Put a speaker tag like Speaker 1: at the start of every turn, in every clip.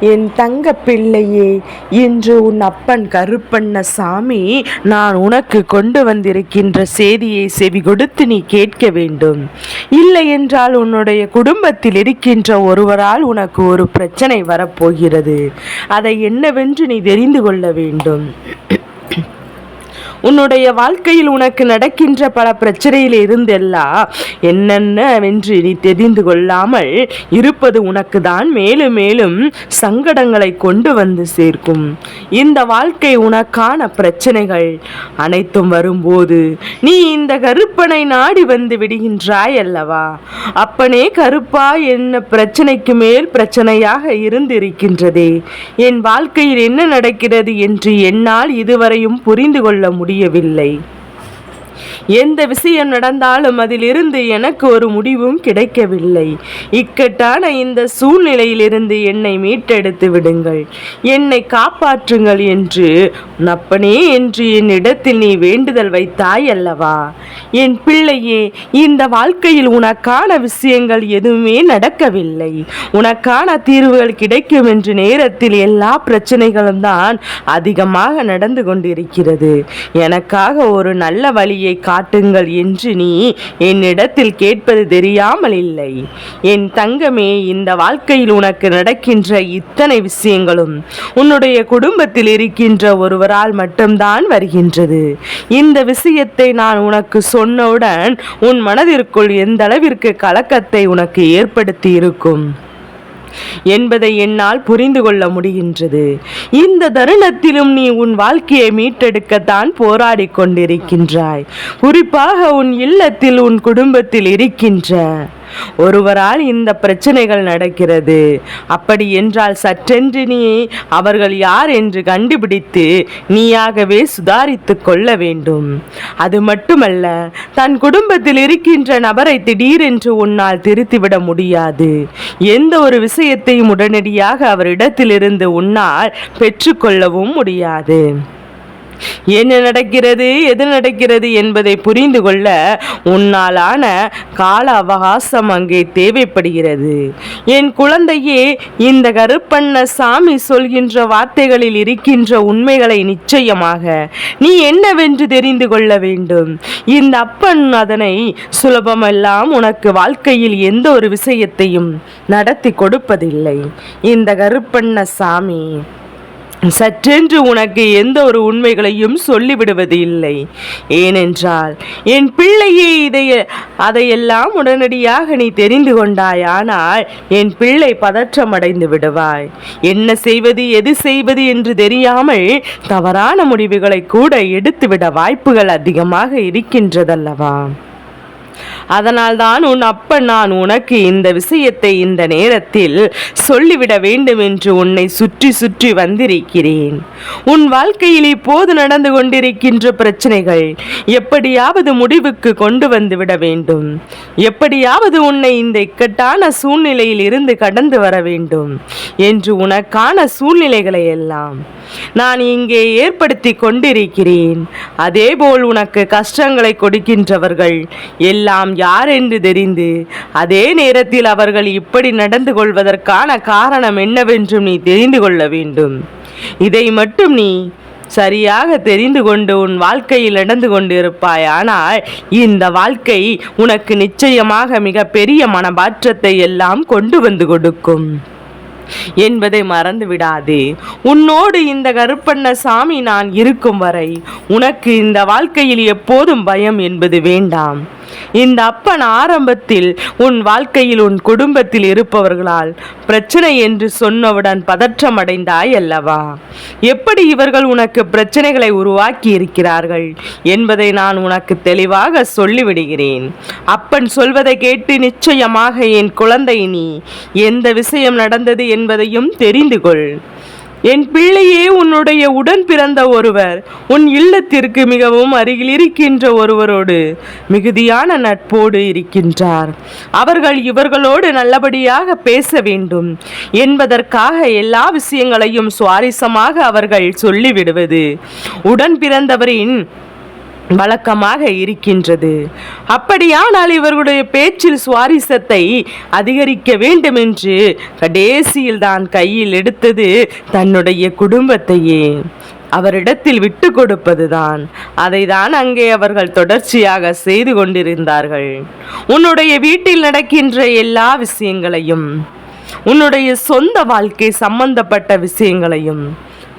Speaker 1: என் தங்க பிள்ளையே இன்று உன் அப்பன் கருப்பண்ண சாமி நான் உனக்கு கொண்டு வந்திருக்கின்ற செய்தியை செவி கொடுத்து நீ கேட்க வேண்டும். இல்லை என்றால் உன்னுடைய குடும்பத்தில் இருக்கின்ற ஒருவரால் உனக்கு ஒரு பிரச்சனை வரப்போகிறது. அதை என்னவென்று நீ தெரிந்து கொள்ள வேண்டும். உன்னுடைய வாழ்க்கையில் உனக்கு நடக்கின்ற பல பிரச்சனையில் இருந்தெல்லாம் என்னென்னவென்று நீ தெரிந்து கொள்ளாமல் இருப்பது உனக்கு தான் மேலும் மேலும் சங்கடங்களை கொண்டு வந்து சேர்க்கும். இந்த வாழ்க்கை உனக்கான பிரச்சனைகள் அனைத்தும் வரும்போது நீ இந்த கருப்பனை நாடி வந்து விடுகின்றாய் அல்லவா? அப்பனே கருப்பா என்ன பிரச்சனைக்கு மேல் பிரச்சனையாக இருந்திருக்கின்றதே. என் வாழ்க்கையில் என்ன நடக்கிறது என்று என்னால் இதுவரையும் புரிந்து கொள்ள முடியும் முடியவில்லை. எந்த விஷயம் நடந்தாலும் அதிலிருந்து எனக்கு ஒரு முடிவும் கிடைக்கவில்லை. இக்கட்டான இந்த சூழ்நிலையிலிருந்து என்னை மீட்டெடுத்து விடுங்கள். என்னை காப்பாற்றுங்கள் என்று நப்பனே என்று என்னிடத்தில் நீ வேண்டுதல் வைத்தாய் அல்லவா? என் பிள்ளையே இந்த வாழ்க்கையில் உனக்கான விஷயங்கள் எதுவுமே நடக்கவில்லை. உனக்கான தீர்வுகள் கிடைக்கும் என்று நேரத்தில் எல்லா பிரச்சனைகளும் தான் அதிகமாக நடந்து கொண்டிருக்கிறது. எனக்காக ஒரு நல்ல வழியை கா காட்டுங்கள் என்று நீ என்னிடத்தில் கேட்பது தெரியாமல் இல்லை. என் தங்கமே இந்த வாழ்க்கையில் உனக்கு நடக்கின்ற இத்தனை விஷயங்களும் உன்னுடைய குடும்பத்தில் இருக்கின்ற ஒருவரால் மட்டும்தான் வருகின்றது. இந்த விஷயத்தை நான் உனக்கு சொன்னவுடன் உன் மனதிற்குள் எந்த அளவிற்கு கலக்கத்தை உனக்கு ஏற்படுத்தி இருக்கும் என்பதை என்னால் புரிந்து கொள்ள முடிகின்றது. இந்த தருணத்திலும் நீ உன் வாழ்க்கையை மீட்டெடுக்கத்தான் போராடிக் கொண்டிருக்கின்றாய். குறிப்பாக உன் இல்லத்தில் உன் குடும்பத்தில் இருக்கின்ற ஒருவரால் இந்த பிரச்சனைகள் நடக்கிறது. அப்படி என்றால் சற்றென்று நீ அவர்கள் யார் என்று கண்டுபிடித்து நீயாகவே சுதாரித்து கொள்ள வேண்டும். அது மட்டுமல்ல தன் குடும்பத்தில் இருக்கின்ற நபரை திடீரென்று உன்னால் திருத்திவிட முடியாது. எந்த ஒரு விஷயத்தையும் உடனடியாக அவரிடத்திலிருந்து உன்னால் பெற்றுக்கொள்ளவும் முடியாது. என்ன நடக்கிறது எது நடக்கிறது என்பதை புரிந்து கொள்ள உன்னாலான கால அவகாசம் அங்கே தேவைப்படுகிறது. என் குழந்தையே இந்த கருப்பண்ண சாமி சொல்கின்ற வார்த்தைகளில் இருக்கின்ற உண்மைகளை நிச்சயமாக நீ என்னவென்று தெரிந்து கொள்ள வேண்டும். இந்த அப்பன் அதனை சுலபமெல்லாம் உனக்கு வாழ்க்கையில் எந்த ஒரு விஷயத்தையும் நடத்தி கொடுப்பதில்லை. இந்த கருப்பண்ண சாமி சற்றென்று உனக்கு எந்த ஒரு உண்மைகளையும் சொல்லிவிடுவது இல்லை. ஏனென்றால் என் பிள்ளையே இதை அதையெல்லாம் உடனடியாக நீ தெரிந்து கொண்டாயானால் என் பிள்ளை பதற்றமடைந்து விடுவாய். என்ன செய்வது எது செய்வது என்று தெரியாமல் தவறான முடிவுகளை கூட எடுத்துவிட வாய்ப்புகள் அதிகமாக இருக்கின்றதல்லவா? அதனால்தான் உன் அப்பன் நான் உனக்கு இந்த விஷயத்தை இந்த நேரத்தில் சொல்லிவிட வேண்டும் என்று உன்னை சுற்றி சுற்றி வந்திருக்கிறேன். உன் வாழ்க்கையில் இப்போது நடந்து கொண்டிருக்கின்ற பிரச்சனைகள் எப்படியாவது முடிவுக்கு கொண்டு வந்து விட வேண்டும். எப்படியாவது உன்னை இந்த இக்கட்டான சூழ்நிலையில் இருந்து கடந்து வர வேண்டும் என்று உனக்கான சூழ்நிலைகளை எல்லாம் நான் இங்கே ஏற்படுத்தி கொண்டிருக்கிறேன். அதேபோல் உனக்கு கஷ்டங்களை கொடுக்கின்றவர்கள் எல்லாம் யார் என்று தெரிந்து அதே நேரத்தில் அவர்கள் இப்படி நடந்து கொள்வதற்கான காரணம் என்னவென்றும் நீ தெரிந்து கொள்ள வேண்டும். இதை மட்டும் நீ சரியாக தெரிந்து கொண்டு உன் வாழ்க்கையில் நடந்து கொண்டிருப்பாய். ஆனால் இந்த வாழ்க்கை உனக்கு நிச்சயமாக மிக பெரிய மனமாற்றத்தை எல்லாம் கொண்டு வந்து கொடுக்கும். என்பதை மறந்து விடாதே. உன்னோடு இந்த கருப்பண்ண சாமி நான் இருக்கும் வரை உனக்கு இந்த வாழ்க்கையில் எப்போதும் பயம் என்பது வேண்டாம். இந்த அப்பன் ஆரம்பத்தில் உன் வாழ்க்கையில் உன் குடும்பத்தில் இருப்பவர்களால் பிரச்சனை என்று சொன்னவுடன் பதற்றமடைந்தாய் அல்லவா? எப்படி இவர்கள் உனக்கு பிரச்சனைகளை உருவாக்கி இருக்கிறார்கள் என்பதை நான் உனக்கு தெளிவாக சொல்லிவிடுகிறேன். அப்பன் சொல்வதை கேட்டு நிச்சயமாக என் குழந்தை நீ எந்த விஷயம் நடந்தது என்பதையும் தெரிந்து கொள். என் பிள்ளையே உன்னுடைய உடன் பிறந்த ஒருவர் உன் இல்லத்திற்கு மிகவும் அருகில் இருக்கின்ற ஒருவரோடு மிகுதியான நட்போடு இருக்கின்றார். அவர்கள் இவர்களோடு நல்லபடியாக பேச வேண்டும். என்பதற்காக எல்லா விஷயங்களையும் சுவாரஸ்யமாக அவர்கள் சொல்லிவிடுவது. உடன் பிறந்தவரின் வழக்கமாக இருக்கின்றது. அப்படியானால் இவர்களுடைய பேச்சில் சுவாரஸ்யத்தை அதிகரிக்க வேண்டும் என்று கடைசியில் தான் கையில் எடுத்தது தன்னுடைய குடும்பத்தையே. அவரிடத்தில் விட்டு கொடுப்பதுதான். அதை தான் அங்கே அவர்கள் தொடர்ச்சியாக செய்து கொண்டிருந்தார்கள். உன்னுடைய வீட்டில் நடக்கின்ற எல்லா விஷயங்களையும் உன்னுடைய சொந்த வாழ்க்கை சம்பந்தப்பட்ட விஷயங்களையும்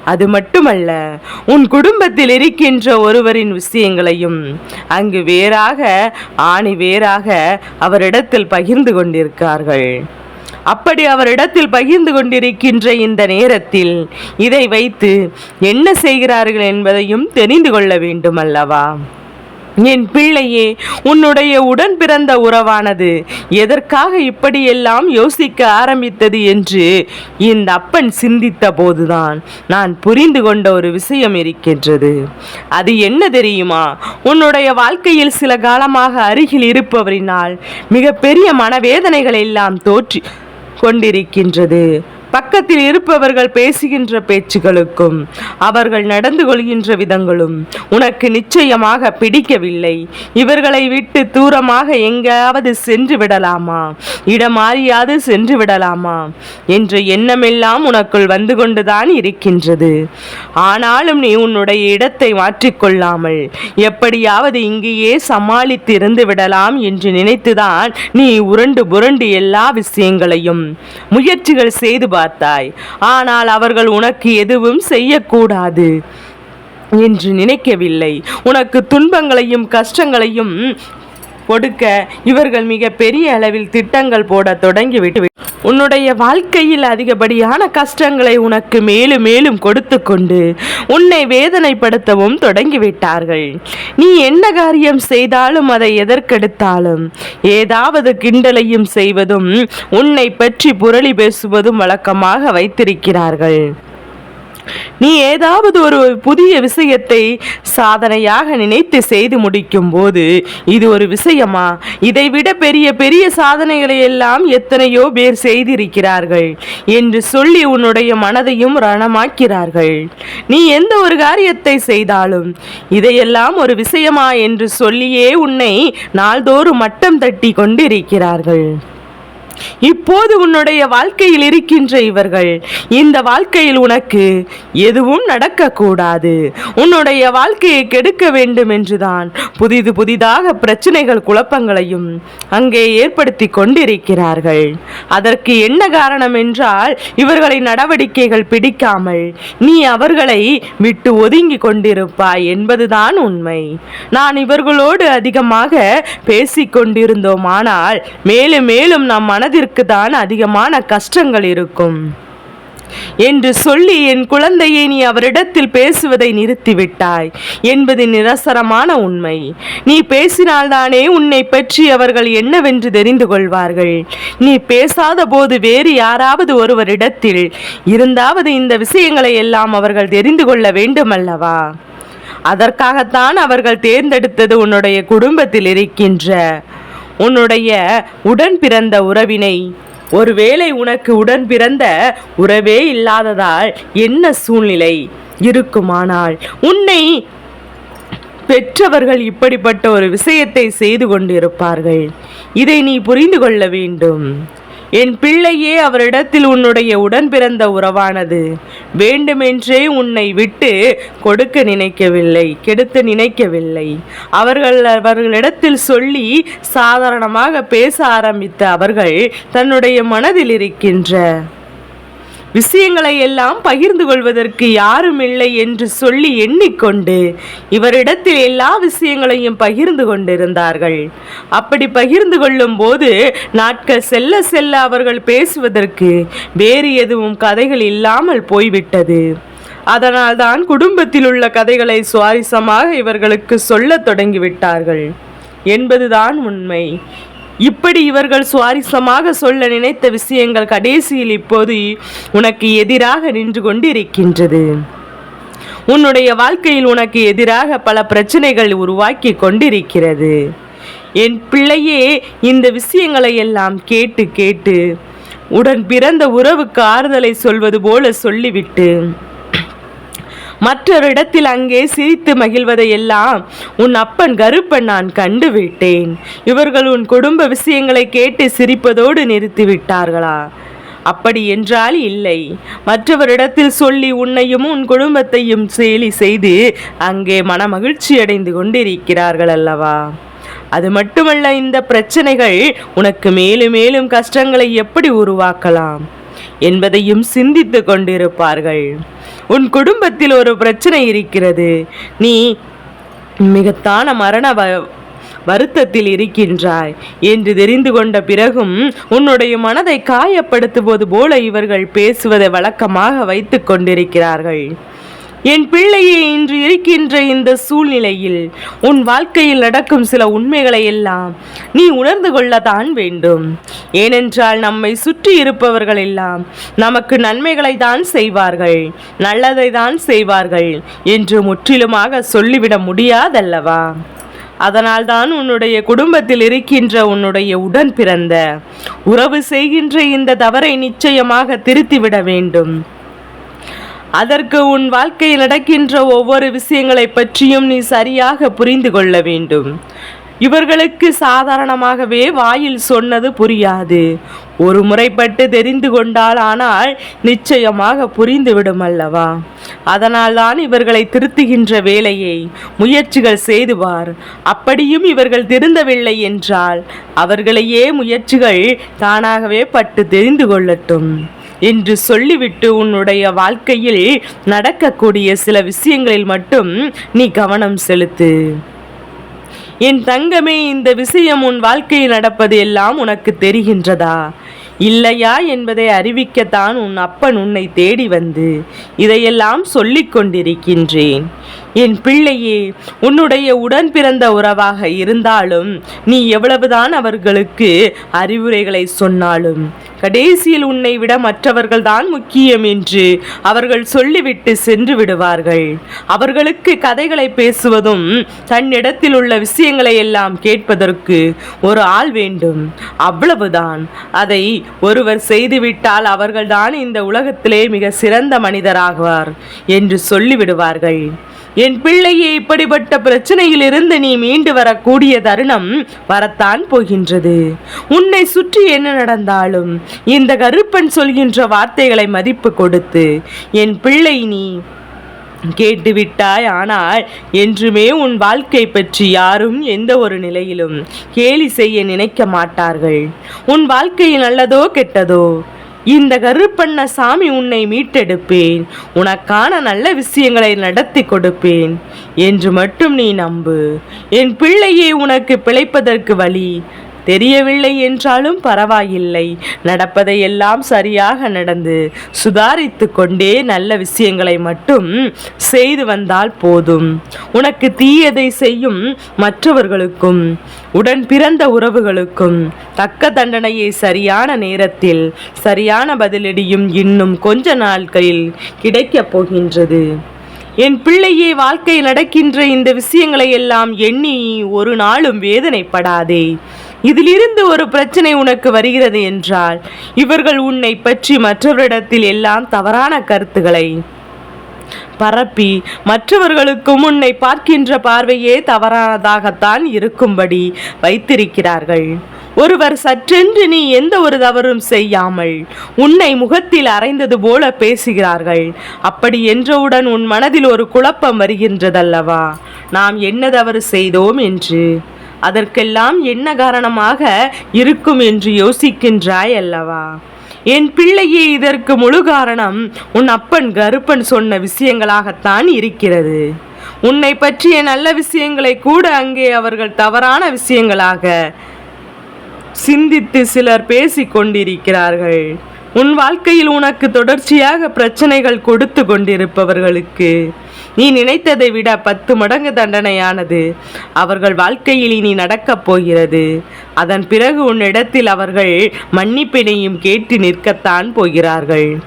Speaker 1: அது மட்டுமல்ல உன் குடும்பத்தில் இருக்கின்ற ஒருவரின் விஷயங்களையும் அங்கு வேறாக ஆணி வேறாக அவரிடத்தில் பகிர்ந்து கொண்டிருக்கார்கள். அப்படி அவரிடத்தில் பகிர்ந்து கொண்டிருக்கின்ற இந்த நேரத்தில் இதை வைத்து என்ன செய்கிறார்கள் என்பதையும் தெரிந்து கொள்ள வேண்டும் அல்லவா என் பிள்ளையே உன்னுடைய உடன் பிறந்த உறவானது. எதற்காக இப்படியெல்லாம் யோசிக்க ஆரம்பித்தது என்று இந்த அப்பன் சிந்தித்த போதுதான் நான் புரிந்து கொண்ட ஒரு விஷயம் இருக்கின்றது. அது என்ன தெரியுமா? உன்னுடைய வாழ்க்கையில் சில காலமாக அருகில் இருப்பவரினால் மிகப்பெரிய மனவேதனைகள் எல்லாம் தோற்றி கொண்டிருக்கின்றது. பக்கத்தில் இருப்பவர்கள் பேசுகின்ற பேச்சுகளுக்கும் அவர்கள் நடந்து கொள்கின்ற விதங்களும் உனக்கு நிச்சயமாக பிடிக்கவில்லை. இவர்களை விட்டு தூரமாக எங்காவது சென்று விடலாமா? இடமாறியாது சென்று விடலாமா? என்ற எண்ணமெல்லாம் உனக்குள் வந்து கொண்டுதான் இருக்கின்றது. ஆனாலும் நீ உன்னுடைய இடத்தை மாற்றிக்கொள்ளாமல் எப்படியாவது இங்கேயே சமாளித்து இருந்து விடலாம் என்று நினைத்துதான் நீ உருண்டு புரண்டு எல்லா விஷயங்களையும் முயற்சிகள் செய்து பார்த்தாய் ஆனால் அவர்கள் உனக்கு எதுவும் செய்யக்கூடாது என்று நினைக்கவில்லை. உனக்கு துன்பங்களையும் கஷ்டங்களையும் கொடுக்க இவர்கள் மிக பெரிய அளவில் திட்டங்கள் போட தொடங்கிவிட்டு உன்னுடைய வாழ்க்கையில் அதிகப்படியான கஷ்டங்களை உனக்கு மேலும் மேலும் கொடுத்து கொண்டு உன்னை வேதனைப்படுத்தவும் தொடங்கிவிட்டார்கள். நீ என்ன காரியம் செய்தாலும் அதை எதற்கெடுத்தாலும் ஏதாவது கிண்டலையும் செய்வதும் உன்னை பற்றி புரளி பேசுவதும் வழக்கமாக வைத்திருக்கிறார்கள். நீ ஏதாவது ஒரு புதிய விஷயத்தை சாதனையாக நினைத்து செய்து முடிக்கும் போது இது ஒரு விஷயமா? இதைவிட பெரிய பெரிய சாதனைகளை எல்லாம் எத்தனையோ பேர் செய்திருக்கிறார்கள் என்று சொல்லி உன்னுடைய மனதையும் ரணமாக்கிறார்கள். நீ எந்த ஒரு காரியத்தை செய்தாலும் இதையெல்லாம் ஒரு விஷயமா என்று சொல்லியே உன்னை நாள்தோறும் மட்டம் தட்டி கொண்டிருக்கிறார்கள். இப்போது உன்னுடைய வாழ்க்கையில் இருக்கின்ற இவர்கள் இந்த வாழ்க்கையில் உனக்கு எதுவும் நடக்கக்கூடாது. உன்னுடைய வாழ்க்கையை கெடுக்க வேண்டும் என்றுதான் புதிது புதிதாக பிரச்சனைகள் குழப்பங்களையும் அங்கே ஏற்படுத்தி கொண்டிருக்கிறார்கள். அதற்கு என்ன காரணம் என்றால் இவர்களை நடவடிக்கைகள் பிடிக்காமல் நீ அவர்களை விட்டு ஒதுங்கி கொண்டிருப்பாய் என்பதுதான் உண்மை. நான் இவர்களோடு அதிகமாக பேசிக் கொண்டிருந்தோமானால் மேலும் மேலும் நம் மன மனதிற்கு தான் அதிகமான கஷ்டங்கள் இருக்கும். என்று சொல்லி என் குழந்தையை நீ அவரிடத்தில் பேசுவதை நிறுத்திவிட்டாய். என்பது நிரசரமான உண்மை. நீ பேசினால்தானே உன்னை பற்றி அவர்கள் என்னவென்று தெரிந்து கொள்வார்கள். நீ பேசாத போது வேறு யாராவது ஒருவரிடத்தில் இருந்தாவது இந்த விஷயங்களை எல்லாம் அவர்கள் தெரிந்து கொள்ள வேண்டுமல்லவா? அதற்காகத்தான் அவர்கள் தேர்ந்தெடுத்தது உன்னுடைய குடும்பத்தில் இருக்கின்ற உன்னுடைய உடன் பிறந்த உறவினை. ஒருவேளை உனக்கு உடன் பிறந்த உறவே இல்லாததால் என்ன சூழ்நிலை? இருக்குமானால் உன்னை பெற்றவர்கள் இப்படிப்பட்ட ஒரு விஷயத்தை செய்து கொண்டிருப்பார்கள். இதை நீ புரிந்து கொள்ள வேண்டும். என் பிள்ளையே அவரிடத்தில் உன்னுடைய உடன் பிறந்த உறவானது. வேண்டுமென்றே உன்னை விட்டு கொடுக்க நினைக்கவில்லை கெடுத்து நினைக்கவில்லை. அவர்கள் அவர்களிடத்தில் சொல்லி சாதாரணமாக பேச ஆரம்பித்த அவர்கள் தன்னுடைய மனதில் இருக்கின்ற விஷயங்களை எல்லாம் பகிர்ந்து கொள்வதற்கு யாரும் இல்லை என்று சொல்லி எண்ணிக்கொண்டு இவரிடத்தில் எல்லா விஷயங்களையும் பகிர்ந்து கொண்டிருந்தார்கள். அப்படி பகிர்ந்து கொள்ளும் போது நாட்கள் செல்ல செல்ல அவர்கள் பேசுவதற்கு வேறு எதுவும் கதைகள் இல்லாமல் போய்விட்டது. அதனால்தான் குடும்பத்தில் உள்ள கதைகளை சுவாரஸ்யமாக இவர்களுக்கு சொல்லத் தொடங்கிவிட்டார்கள். என்பதுதான் உண்மை. இப்படி இவர்கள் சுவாரஸ்யமாக சொல்ல நினைத்த விஷயங்கள் கடைசியில் இப்போது உனக்கு எதிராக நின்று கொண்டிருக்கின்றது. உன்னுடைய வாழ்க்கையில் உனக்கு எதிராக பல பிரச்சனைகள் உருவாக்கி கொண்டிருக்கிறது. என் பிள்ளையே இந்த விஷயங்களை எல்லாம் கேட்டு கேட்டு உடன் பிறந்த உறவுக்கு ஆறுதலை சொல்வது போல சொல்லிவிட்டு மற்றொரு இடத்தில் அங்கே சிரித்து மகிழ்வதையெல்லாம் உன் அப்பன் கருப்பன் நான் கண்டு விட்டேன் இவர்கள் உன் குடும்ப விஷயங்களை கேட்டு சிரிப்பதோடு நிறுத்திவிட்டார்களா? அப்படி என்றால் இல்லை. மற்றவரிடத்தில் சொல்லி உன்னையும் உன் குடும்பத்தையும் சேலி செய்து அங்கே மனமகிழ்ச்சி அடைந்து கொண்டிருக்கிறார்கள் அல்லவா? அது மட்டுமல்ல இந்த பிரச்சனைகள் உனக்கு மேலும் மேலும் கஷ்டங்களை எப்படி உருவாக்கலாம் என்பதையும் சிந்தித்து கொண்டிருப்பார்கள். உன் குடும்பத்தில் ஒரு பிரச்சனை இருக்கிறது. நீ மிகத்தான மரண வ- வருத்தத்தில் இருக்கின்றாய் என்று தெரிந்து கொண்ட பிறகும் உன்னுடைய மனதை காயப்படுத்துவது போல இவர்கள் பேசுவதை வழக்கமாக வைத்துக் கொண்டிருக்கிறார்கள். என் பிள்ளையே இன்று இருக்கின்ற இந்த சூழ்நிலையில் உன் வாழ்க்கையில் நடக்கும் சில உண்மைகளை எல்லாம் நீ உணர்ந்து கொள்ளத்தான் வேண்டும். ஏனென்றால் நம்மை சுற்றி இருப்பவர்கள் எல்லாம் நமக்கு நன்மைகளை தான் செய்வார்கள் நல்லதை தான் செய்வார்கள் என்று முற்றிலுமாக சொல்லிவிட முடியாதல்லவா? அதனால்தான் உன்னுடைய குடும்பத்தில் இருக்கின்ற உன்னுடைய உடன் பிறந்த உறவு செய்கின்ற இந்த தவறை நிச்சயமாக திருத்திவிட வேண்டும். அதற்கு உன் வாழ்க்கையில் நடக்கின்ற ஒவ்வொரு விஷயங்களை பற்றியும் நீ சரியாக புரிந்து கொள்ள வேண்டும். இவர்களுக்கு சாதாரணமாகவே வாயில் சொன்னது புரியாது. ஒரு முறைப்பட்டு தெரிந்து கொண்டால் ஆனால் நிச்சயமாக புரிந்துவிடும் அல்லவா? அதனால்தான் இவர்களை திருத்துகின்ற வேலையை முயற்சிகள் செய்துவார். அப்படியும் இவர்கள் திருந்தவில்லை என்றால் அவர்களையே முயற்சிகள் தானாகவே பட்டு தெரிந்து கொள்ளட்டும். என்று சொல்லிவிட்டு உன்னுடைய வாழ்க்கையில் நடக்கக்கூடிய சில விஷயங்களில் மட்டும் நீ கவனம் செலுத்து. என் தங்கமே இந்த விஷயம் உன் வாழ்க்கையில் நடப்பது எல்லாம் உனக்கு தெரிகின்றதா? இல்லையா என்பதை அறிவிக்கத்தான் உன் அப்பன் உன்னை தேடி வந்து இதையெல்லாம் சொல்லிக் கொண்டிருக்கின்றேன் என் பிள்ளையே உன்னுடைய உடன் பிறந்த உறவாக இருந்தாலும் நீ எவ்வளவுதான் அவர்களுக்கு அறிவுரைகளை சொன்னாலும் கடைசியில் உன்னை விட மற்றவர்கள் தான் முக்கியம் என்று அவர்கள் சொல்லிவிட்டு சென்று விடுவார்கள். அவர்களுக்கு கதைகளை பேசுவதும் தன்னிடத்தில் உள்ள விஷயங்களை எல்லாம் கேட்பதற்கு ஒரு ஆள் வேண்டும். அவ்வளவுதான். அதை ஒருவர் செய்துவிட்டால் அவர்கள்தான் இந்த உலகத்திலே மிக சிறந்த மனிதராகுவார் என்று சொல்லிவிடுவார்கள். என் பிள்ளையை இப்படிப்பட்ட பிரச்சனையிலிருந்து நீ மீண்டு வரக்கூடிய தருணம் வரத்தான் போகின்றது. உன்னை சுற்றி என்ன நடந்தாலும் இந்த கருப்பன் சொல்கின்ற வார்த்தைகளை மதிப்பு கொடுத்து என் பிள்ளை நீ கேட்டுவிட்டாய் ஆனால் என்றுமே உன் வாழ்க்கை பற்றி யாரும் எந்த ஒரு நிலையிலும் கேலி செய்ய நினைக்க மாட்டார்கள். உன் வாழ்க்கையில் நல்லதோ கெட்டதோ? இந்த கருப்பண்ண சாமி உன்னை மீட்டெடுப்பேன். உனக்கான நல்ல விஷயங்களை நடத்தி கொடுப்பேன். என்று மட்டும் நீ நம்பு. என் பிள்ளையே உனக்கு பிழைப்பதற்கு வழி. தெரியவில்லை என்றாலும் பரவாயில்லை. நடப்பதை எல்லாம் சரியாக நடந்து சுதாரித்து கொண்டே நல்ல விஷயங்களை மட்டும் செய்து வந்தால் போதும். உனக்கு தீயதை செய்யும் மற்றவர்களுக்கும் உடன் பிறந்த உறவுகளுக்கும் தக்க தண்டனையை சரியான நேரத்தில் சரியான பதிலடியும் இன்னும் கொஞ்ச நாட்களில் கிடைக்கப் போகின்றது. என் பிள்ளையே வாழ்க்கை நடக்கின்ற இந்த விஷயங்களை எல்லாம் எண்ணி ஒரு நாளும் வேதனைப்படாதே. இதிலிருந்து ஒரு பிரச்சனை உனக்கு வருகிறது என்றால் இவர்கள் உன்னை பற்றி மற்றவரிடத்தில் எல்லாம் தவறான கருத்துக்களை பரப்பி மற்றவர்களுக்கும் உன்னை பார்க்கின்ற பார்வையே தவறானதாகத்தான் இருக்கும்படி வைத்திருக்கிறார்கள். ஒருவர் சற்றென்று நீ எந்த ஒரு தவறும் செய்யாமல் உன்னை முகத்தில் அறைந்தது போல பேசுகிறார்கள். அப்படி என்றவுடன் உன் மனதில் ஒரு குழப்பம் வருகின்றதல்லவா? நாம் என்ன தவறு செய்தோம் என்று அதற்கெல்லாம் என்ன காரணமாக இருக்கும் என்று யோசிக்கின்றாய் அல்லவா? என் பிள்ளையே இதற்கு முழு காரணம் உன் அப்பன் கருப்பன் சொன்ன விஷயங்களாகத்தான் இருக்கிறது. உன்னை பற்றிய நல்ல விஷயங்களை கூட அங்கே அவர்கள் தவறான விஷயங்களாக சிந்தித்து சிலர் பேசிக் கொண்டிருக்கிறார்கள். உன் வாழ்க்கையில் உனக்கு தொடர்ச்சியாக பிரச்சனைகள் கொடுத்து கொண்டிருப்பவர்களுக்கு நீ நினைத்ததை விட பத்து மடங்கு தண்டனையானது. அவர்கள் வாழ்க்கையில் இனி நடக்கப் போகிறது. அதன் பிறகு உன்னிடத்தில் அவர்கள் மன்னிப்பினையும் கேட்டு நிற்கத்தான் போகிறார்கள்.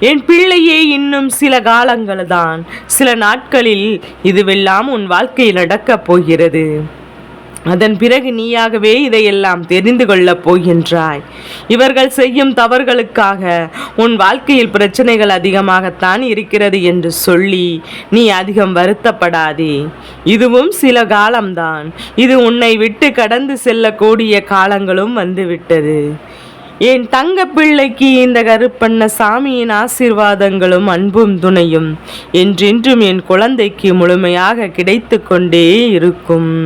Speaker 1: என் பிள்ளையே இன்னும் சில காலங்கள்தான் சில நாட்களில் இதுவெல்லாம் உன் வாழ்க்கையில் நடக்கப் போகிறது. அதன் பிறகு நீயாகவே இதையெல்லாம் தெரிந்து கொள்ளப் போகின்றாய். இவர்கள் செய்யும் தவறுகளுக்காக உன் வாழ்க்கையில் பிரச்சனைகள் அதிகமாகத்தான் இருக்கிறது என்று சொல்லி நீ அதிகம் வருத்தப்படாதே. இதுவும் சில காலம்தான். இது உன்னை விட்டு கடந்து செல்லக்கூடிய காலங்களும் வந்துவிட்டது. என் தங்க பிள்ளைக்கு இந்த கருப்பண்ண சாமியின் ஆசீர்வாதங்களும் அன்பும் துணையும் என்றென்றும் என் குழந்தைக்கு முழுமையாக கிடைத்து கொண்டே இருக்கும்.